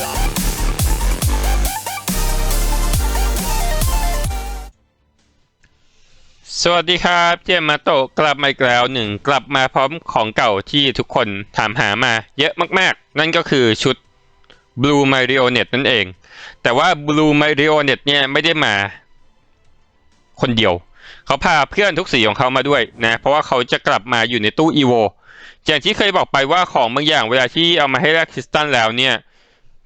สวัสดีครับ เจมมาโตกลับมาอีกแล้วหนึ่งกลับมาพร้อมของเก่าที่ทุกคนถามหามาเยอะมากๆ นั่นก็คือชุด Blue Marionette นั่นเอง แต่ว่า Blue Marionette เนี่ยไม่ได้มาคนเดียว เขาพาเพื่อนทุกสีของเขามาด้วยนะ เพราะว่าเขาจะกลับมาอยู่ในตู้ EVO อย่างที่เคยบอกไปว่าของบางอย่างเวลาที่เอามาให้แลกคริสตัลแล้วเนี่ย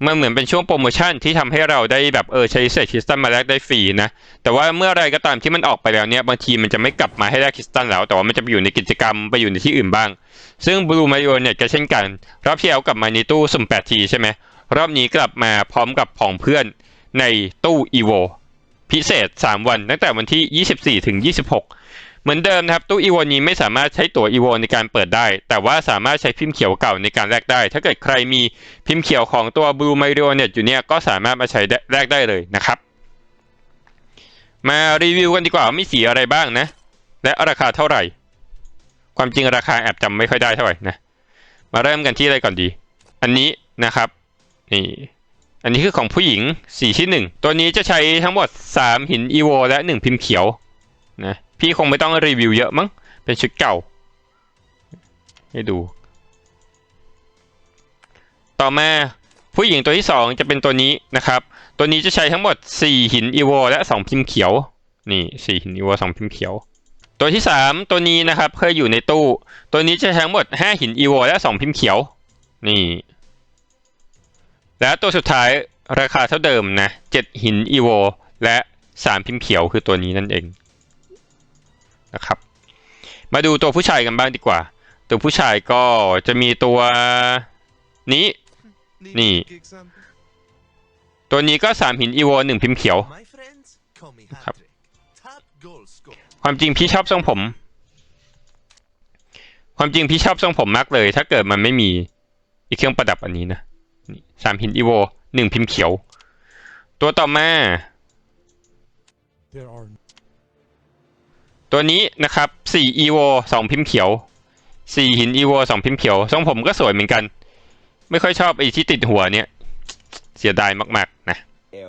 มันเหมือนเป็นช่วงโปรโมชั่นที่ทำให้เราได้แบบเออใช้เศษคริสตัลมาแลกได้ฟรีนะ แต่ว่าเมื่อไรก็ตามที่มันออกไปแล้วเนี่ยบางทีมันจะไม่กลับมาให้แลกคริสตัลแล้ว แต่ว่ามันจะไปอยู่ในกิจกรรมไปอยู่ในที่อื่นบ้าง ซึ่งบลูมาริโอเนี่ยก็เช่นกันรอบที่แล้วกลับมาในตู้สุ่ม8ทีใช่ไหมรอบนี้กลับมาพร้อมกับของเพื่อนในตู้อีโวพิเศษ 3 วันตั้งแต่วันที่ 24ถึง26 เหมือนเดิมนะครับตู้อีโวนี้ไม่สามารถใช้ตั๋วอีโวในการเปิดได้ แต่ว่าสามารถใช้พิมพ์เขียวเก่าในการแลกได้ ถ้าเกิดใครมีพิมพ์เขียวของตัวบลูมาริโอเนี่ยอยู่เนี่ยก็สามารถมาใช้แลกได้เลยนะครับ มารีวิวกันดีกว่ามีสีอะไรบ้างนะ และราคาเท่าไหร่ ความจริงราคาแอบจำไม่ค่อยได้เท่าไหร่นะมาเริ่มกันที่อะไรก่อนดี อันนี้นะครับนี่อันนี้คือของผู้หญิงสีที่หนึ่งตัวนี้จะใช้ทั้งหมด 3 หินอีโวและ 1 พิมพ์เขียวนะพี่คงไม่ต้องรีวิวเยอะมั้ง เป็นชุดเก่า ให้ดู ต่อมาผู้หญิงตัวที่ 2 จะเป็นตัวนี้นะครับ ตัวนี้จะใช้ทั้งหมด 4 หินอีโวและ 2 พิมพ์เขียว นี่ 4 หินอีโว2 พิมพ์เขียว ตัวที่ 3 ตัวนี้นะครับเคยอยู่ในตู้ ตัวนี้จะใช้ทั้งหมด 5 หินอีโวและ 2 พิมพ์เขียว นี่ และตัวสุดท้ายราคาเท่าเดิมนะ 7 หินอีโวและ 3 พิมพ์เขียวคือตัวนี้นั่นเอง นะครับ มาดูตัวผู้ชายกันบ้างดีกว่า ตัวผู้ชายก็จะมีตัวนี้ นี่ ตัวนี้ก็3หินอีโว1พิมพ์เขียวครับความจริงพี่ชอบทรงผม ความจริงพี่ชอบทรงผมมากเลย ถ้าเกิดมันไม่มีอีกเครื่องประดับอันนี้นะนี่สามหินอีโวหนึ่งพิมพ์เขียว ตัวต่อมา There are ตัวนี้นะครับสี่อีโวสองพิมพ์เขียวสี่หินอีโวสองพิมพ์เขียวทรงผมก็สวยเหมือนกัน ไม่ค่อยชอบไอ้ที่ติดหัวเนี่ยเสียดายมากๆนะ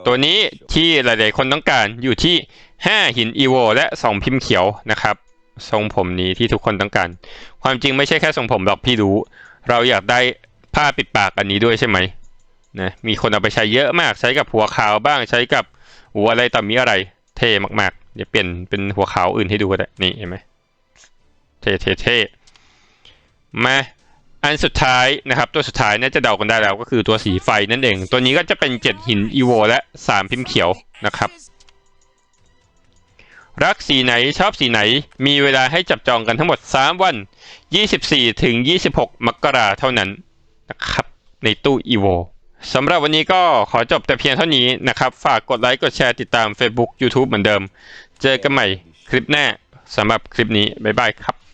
ตัวนี้ที่หลายๆคนต้องการอยู่ที่ 5 หินอีโวและ 2 พิมพ์เขียวนะครับทรงผมนี้ที่ทุกคนต้องการ ความจริงไม่ใช่แค่ทรงผมหรอกพี่รู้ เราอยากได้ผ้าปิดปากอันนี้ด้วยใช่ไหมนะมีคนเอาไปใช้เยอะมากใช้กับหัวขาวบ้างใช้กับหัวอะไรต่อมีอะไรเท่มากๆ เดี๋ยวเปลี่ยนเป็นหัวขาวอื่นให้ดูก็ได้นี่เห็นไหมเท่เท่เท่มาอันสุดท้ายนะครับ ตัวสุดท้ายน่าจะเดากันได้แล้วก็คือตัวสีไฟนั่นเอง ตัวนี้ก็จะเป็น7หินอีโวและ3พิมพ์เขียวนะครับ รักสีไหนชอบสีไหน มีเวลาให้จับจองกันทั้งหมด 3 วัน 24 ถึง 26 มกราเท่านั้นนะครับ ในตู้อีโวสำหรับวันนี้ก็ขอจบแต่เพียงเท่านี้นะครับ ฝากกดไลค์ กดแชร์ติดตาม Facebook YouTube เหมือนเดิม เจอกันใหม่คลิปหน้าสำหรับคลิปนี้ บ๊ายบายครับ